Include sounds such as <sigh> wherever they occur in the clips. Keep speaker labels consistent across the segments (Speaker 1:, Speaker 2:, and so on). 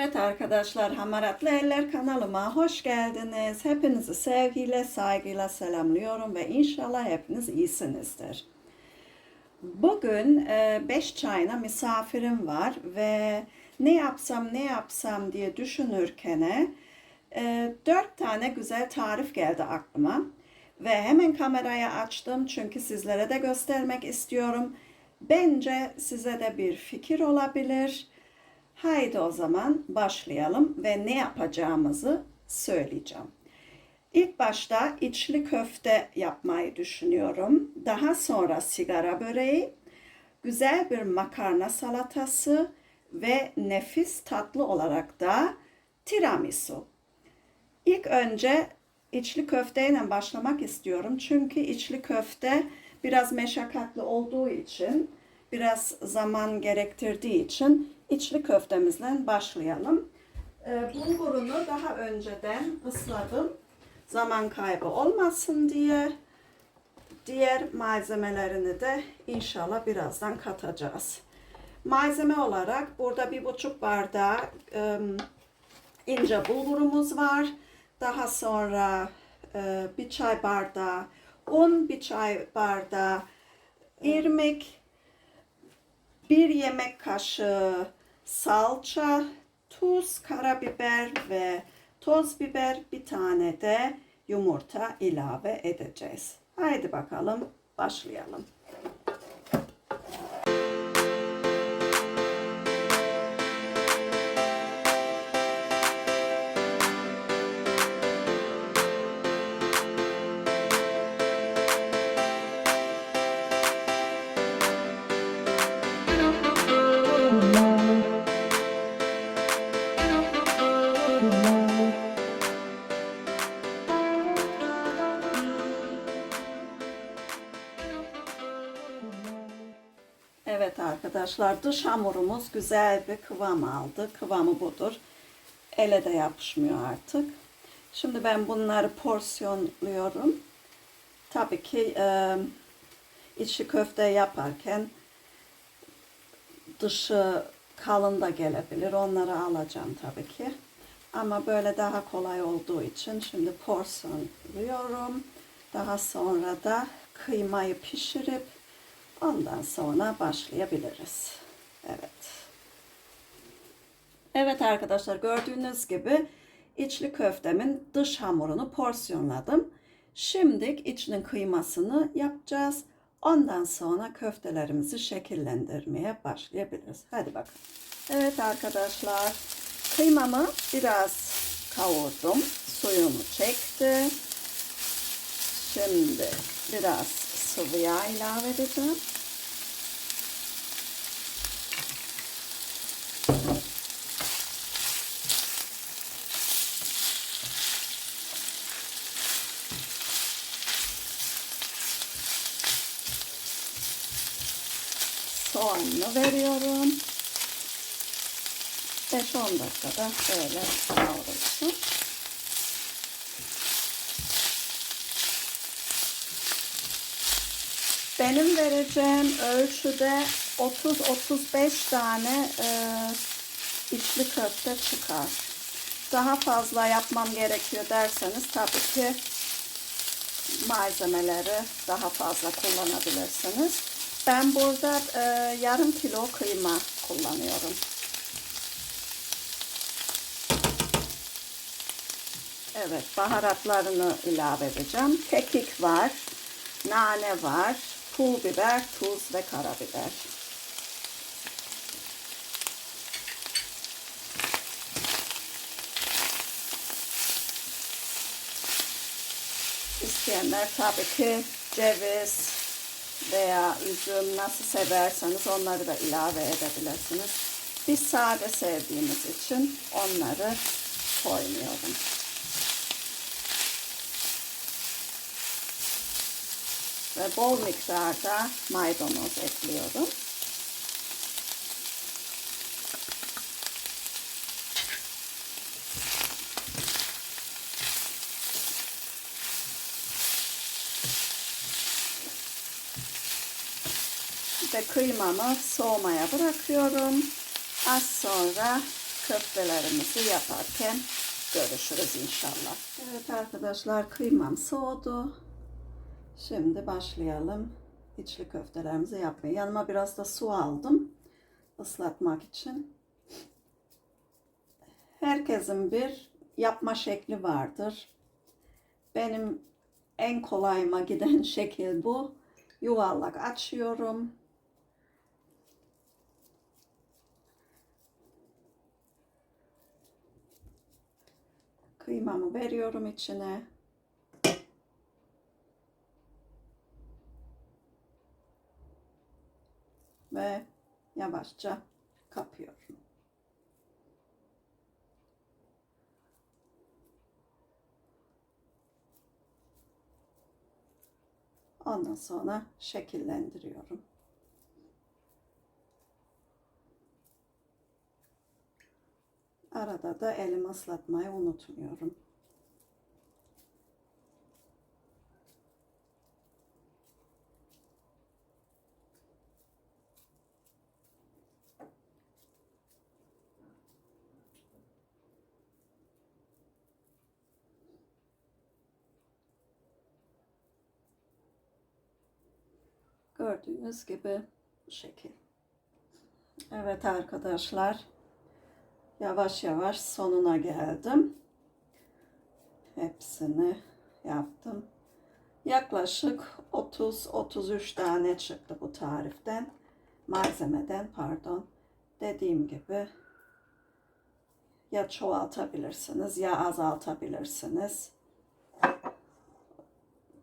Speaker 1: Evet arkadaşlar Hamaratlı Eller kanalıma hoş geldiniz. Hepinizi sevgiyle, saygıyla selamlıyorum ve inşallah hepiniz iyisinizdir. Bugün 5 çayına misafirim var ve ne yapsam ne yapsam diye düşünürken 4 tane güzel tarif geldi aklıma. Ve hemen kamerayı açtım çünkü sizlere de göstermek istiyorum. Bence size de bir fikir olabilir. Haydi o zaman başlayalım ve ne yapacağımızı söyleyeceğim. İlk başta içli köfte yapmayı düşünüyorum. Daha sonra sigara böreği, güzel bir makarna salatası ve nefis tatlı olarak da tiramisu. İlk önce içli köfteyle başlamak istiyorum. Çünkü içli köfte biraz meşakkatli olduğu için, biraz zaman gerektirdiği için içli köftemizle başlayalım. Ee, bulgurunu daha önceden ısladım. Zaman kaybı olmasın diye. Diğer malzemelerini de inşallah birazdan katacağız. Malzeme olarak burada bir buçuk bardağı e, ince bulgurumuz var. Daha sonra e, bir çay bardağı un, bir çay bardağı irmik, bir yemek kaşığı salça, tuz, karabiber ve toz biber, bir tane de yumurta ilave edeceğiz. Haydi bakalım başlayalım. Arkadaşlar dış hamurumuz güzel bir kıvam aldı. Kıvamı budur. Ele de yapışmıyor artık. Şimdi ben bunları porsiyonluyorum. Tabii ki e, içi köfte yaparken dışı kalın da gelebilir. Onları alacağım tabii ki. Ama böyle daha kolay olduğu için şimdi porsiyonluyorum. Daha sonra da kıymayı pişirip ondan sonra başlayabiliriz. Evet. Evet arkadaşlar gördüğünüz gibi içli köftemin dış hamurunu porsiyonladım. Şimdi içinin kıymasını yapacağız. Ondan sonra köftelerimizi şekillendirmeye başlayabiliriz. Hadi bakın. Evet arkadaşlar kıymamı biraz kavurdum. Suyunu çekti. Şimdi biraz sıvı yağ ilave edeceğim. Soğanını veriyorum. 5-10 dakikada böyle kavrulsun. Benim vereceğim ölçüde 30-35 tane e, içli köfte çıkar. Daha fazla yapmam gerekiyor derseniz tabii ki malzemeleri daha fazla kullanabilirsiniz. Ben burada e, yarım kilo kıyma kullanıyorum. Evet baharatlarını ilave edeceğim. Kekik var, nane var, pul biber, tuz ve karabiber. İsteyenler tabii ki ceviz veya üzüm nasıl severseniz onları da ilave edebilirsiniz. Biz sade sevdiğimiz için onları koymuyorum. Ve bol miktarda maydanoz ekliyorum. Ve kıymamı soğumaya bırakıyorum. Az sonra köftelerimizi yaparken görüşürüz inşallah. Evet arkadaşlar kıymam soğudu. Şimdi başlayalım içli köftelerimizi yapmaya. Yanıma biraz da su aldım ıslatmak için. Herkesin bir yapma şekli vardır. Benim en kolayıma giden <laughs> şekil bu. Yuvarlak açıyorum. Kıymamı veriyorum içine. Ve yavaşça kapıyorum. Ondan sonra şekillendiriyorum. Arada da elimi ıslatmayı unutmuyorum. Gördüğünüz gibi bu şekil. Evet arkadaşlar. Yavaş yavaş sonuna geldim. Hepsini yaptım. Yaklaşık 30-33 tane çıktı bu tariften. Malzemeden pardon. Dediğim gibi ya çoğaltabilirsiniz ya azaltabilirsiniz.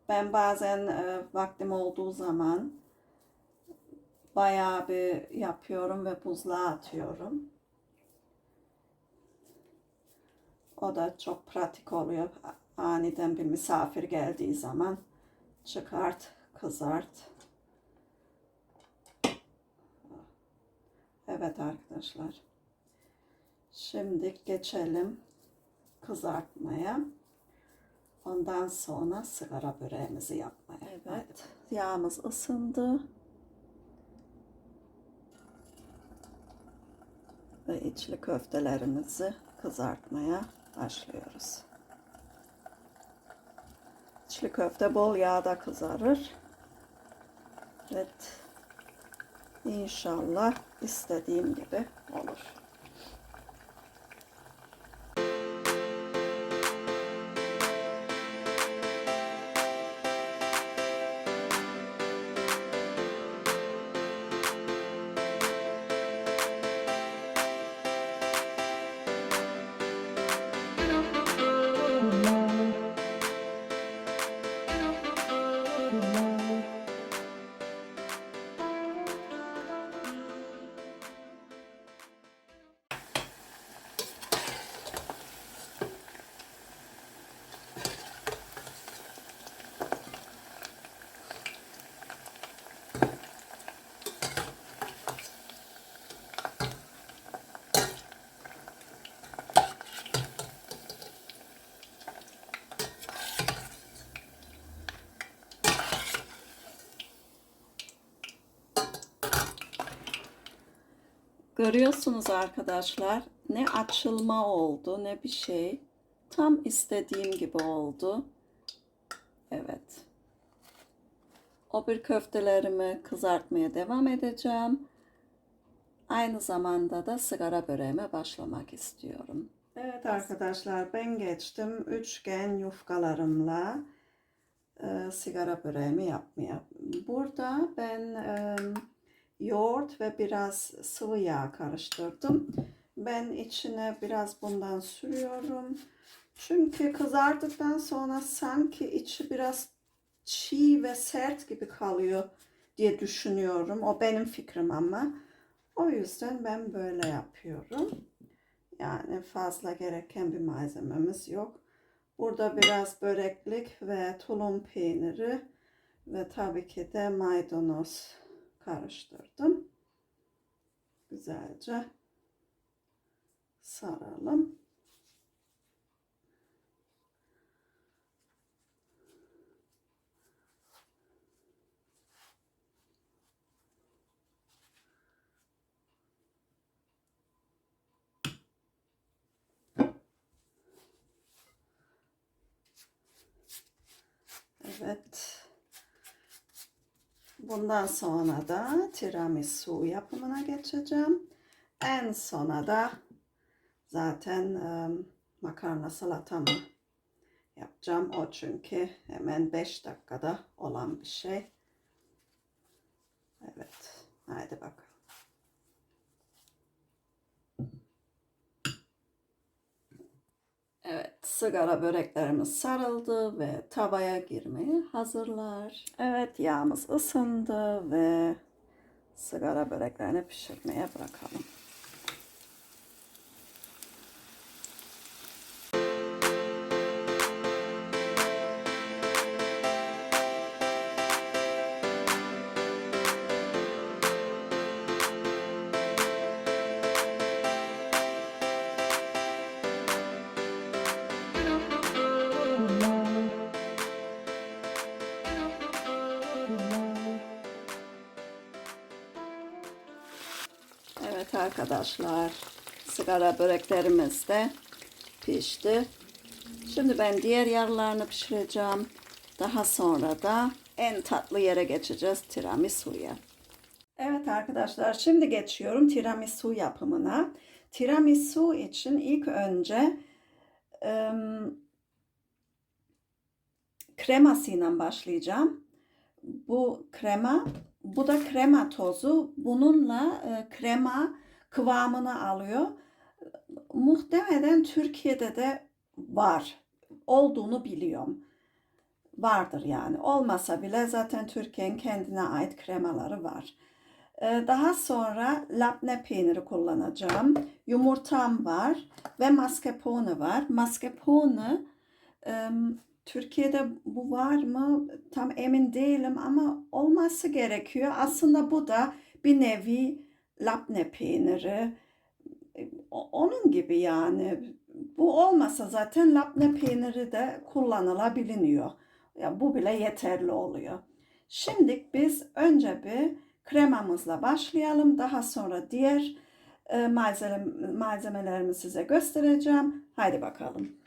Speaker 1: Ben bazen e, vaktim olduğu zaman bayağı bir yapıyorum ve buzluğa atıyorum. O da çok pratik oluyor. Aniden bir misafir geldiği zaman çıkart, kızart. Evet arkadaşlar. Şimdi geçelim kızartmaya. Ondan sonra sigara böreğimizi yapmaya. Evet. Yağımız ısındı. Ve içli köftelerimizi kızartmaya başlıyoruz. İçli köfte bol yağda kızarır. Evet. İnşallah istediğim gibi olur. Görüyorsunuz arkadaşlar ne açılma oldu ne bir şey. Tam istediğim gibi oldu. Evet. O bir köftelerimi kızartmaya devam edeceğim. Aynı zamanda da sigara böreğime başlamak istiyorum. Evet arkadaşlar ben geçtim üçgen yufkalarımla e, sigara böreğimi yapmaya. Burada ben e, yoğurt ve biraz sıvı yağ karıştırdım. Ben içine biraz bundan sürüyorum. Çünkü kızardıktan sonra sanki içi biraz çiğ ve sert gibi kalıyor diye düşünüyorum. O benim fikrim ama. O yüzden ben böyle yapıyorum. Yani fazla gereken bir malzememiz yok. Burada biraz böreklik ve tulum peyniri ve tabii ki de maydanoz karıştırdım. Güzelce saralım. Evet. Bundan sonra da tiramisu yapımına geçeceğim. En sona da zaten e, makarna salatamı yapacağım. O çünkü hemen 5 dakikada olan bir şey. Evet. Haydi bakalım. Evet, sigara böreklerimiz sarıldı ve tavaya girmeye hazırlar. Evet, yağımız ısındı ve sigara böreklerini pişirmeye bırakalım. Evet arkadaşlar, sigara böreklerimiz de pişti. Şimdi ben diğer yarılarını pişireceğim. Daha sonra da en tatlı yere geçeceğiz tiramisu'ya. Evet arkadaşlar, şimdi geçiyorum tiramisu yapımına. Tiramisu için ilk önce ım, kremasıyla başlayacağım. Bu krema, bu da krema tozu. Bununla e, krema kıvamını alıyor. Muhtemelen Türkiye'de de var. Olduğunu biliyorum. Vardır yani. Olmasa bile zaten Türkiye'nin kendine ait kremaları var. E, Daha sonra labne peyniri kullanacağım. Yumurtam var ve mascarpone var. Mascarpone Türkiye'de bu var mı tam emin değilim ama olması gerekiyor. Aslında bu da bir nevi labne peyniri. Onun gibi yani. Bu olmasa zaten labne peyniri de kullanılabiliyor. Ya bu bile yeterli oluyor. Şimdi biz önce bir kremamızla başlayalım. Daha sonra diğer e, malzeme, malzemelerimi size göstereceğim. Haydi bakalım.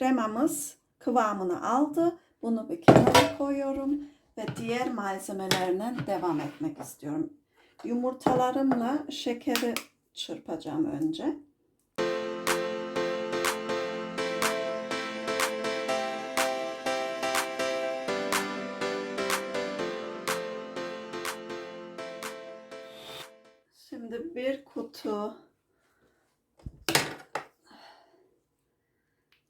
Speaker 1: Kremamız kıvamını aldı. Bunu bir kenara koyuyorum ve diğer malzemelerine devam etmek istiyorum. Yumurtalarımla şekeri çırpacağım önce. Şimdi bir kutu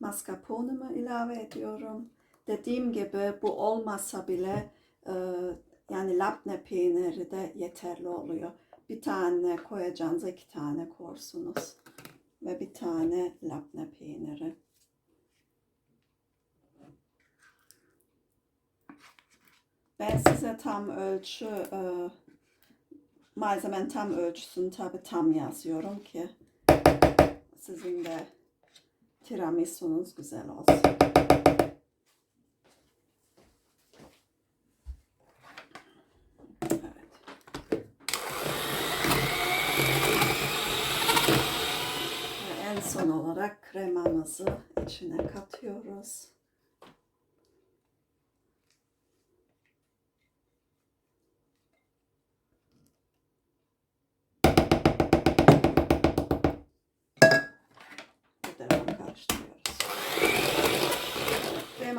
Speaker 1: mascarpone'umu ilave ediyorum. Dediğim gibi bu olmasa bile e, yani labne peyniri de yeterli oluyor. Bir tane koyacağınız iki tane korsunuz. Ve bir tane labne peyniri. Ben size tam ölçü e, malzemenin tam ölçüsünü tabi tam yazıyorum ki sizin de tiramisunuz güzel olsun. Evet. Ve en son olarak kremamızı içine katıyoruz.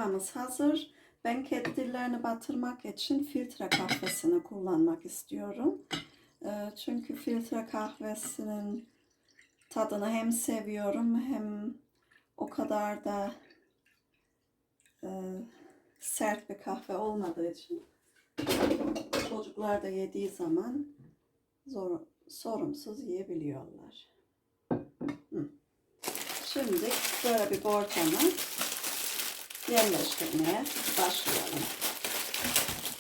Speaker 1: Kremamız hazır. Ben kedi dillerini batırmak için filtre kahvesini kullanmak istiyorum. Ee, Çünkü filtre kahvesinin tadını hem seviyorum hem o kadar da e, sert bir kahve olmadığı için çocuklar da yediği zaman zor, sorumsuz yiyebiliyorlar. Şimdi böyle bir borcamı yerleştirmeye başlayalım.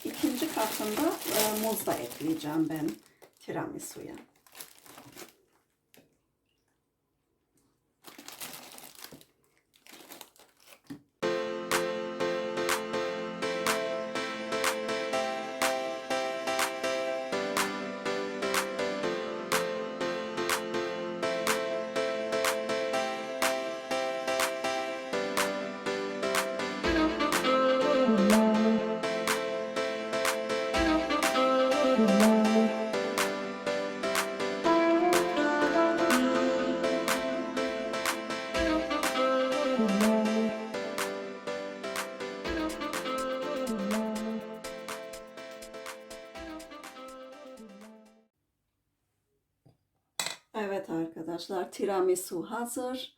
Speaker 1: İkinci katında e, muz da ekleyeceğim ben tiramisu'ya. Evet arkadaşlar tiramisu hazır.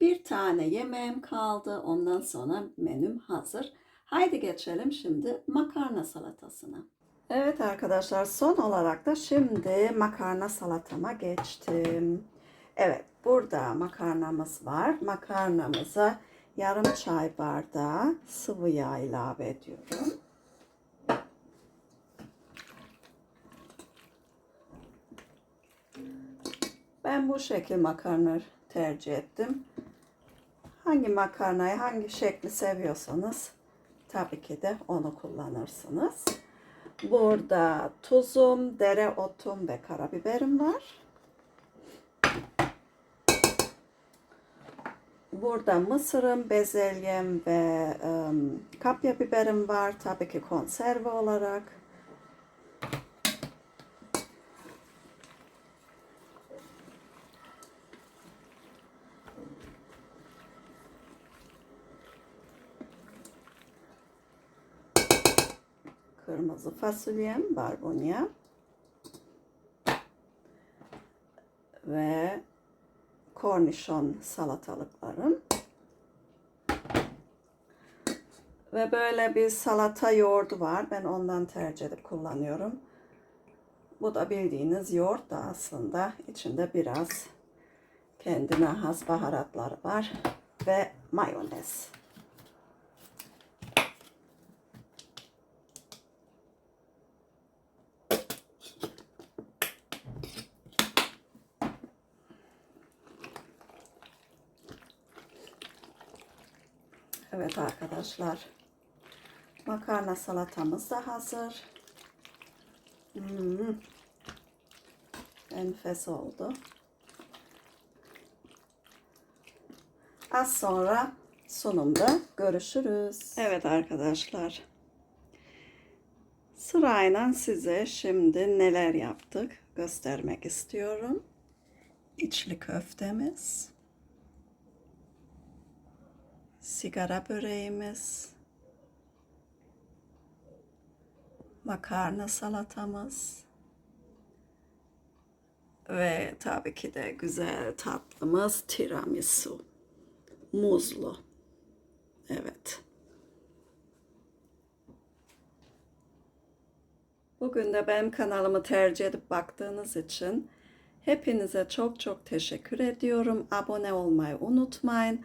Speaker 1: Bir tane yemeğim kaldı. Ondan sonra menüm hazır. Haydi geçelim şimdi makarna salatasına. Evet arkadaşlar son olarak da şimdi makarna salatama geçtim. Evet burada makarnamız var. Makarnamıza yarım çay bardağı sıvı yağ ilave ediyorum. Ben bu şekil makarna tercih ettim. Hangi makarnayı hangi şekli seviyorsanız tabii ki de onu kullanırsınız. Burada tuzum, dereotum ve karabiberim var. Burada mısırım, bezelyem ve ım, kapya biberim var. Tabii ki konserve olarak. Kırmızı fasulyem, barbunya. Ve kornişon salatalıklarım. Ve böyle bir salata yoğurdu var. Ben ondan tercih edip kullanıyorum. Bu da bildiğiniz yoğurt da aslında içinde biraz kendine has baharatları var ve mayonez. Evet arkadaşlar. Makarna salatamız da hazır. Hmm. Enfes oldu. Az sonra sunumda görüşürüz. Evet arkadaşlar. Sırayla size şimdi neler yaptık göstermek istiyorum. İçli köftemiz sigara böreğimiz, makarna salatamız ve tabii ki de güzel tatlımız tiramisu. Muzlu. Evet. Bugün de benim kanalımı tercih edip baktığınız için hepinize çok çok teşekkür ediyorum. Abone olmayı unutmayın.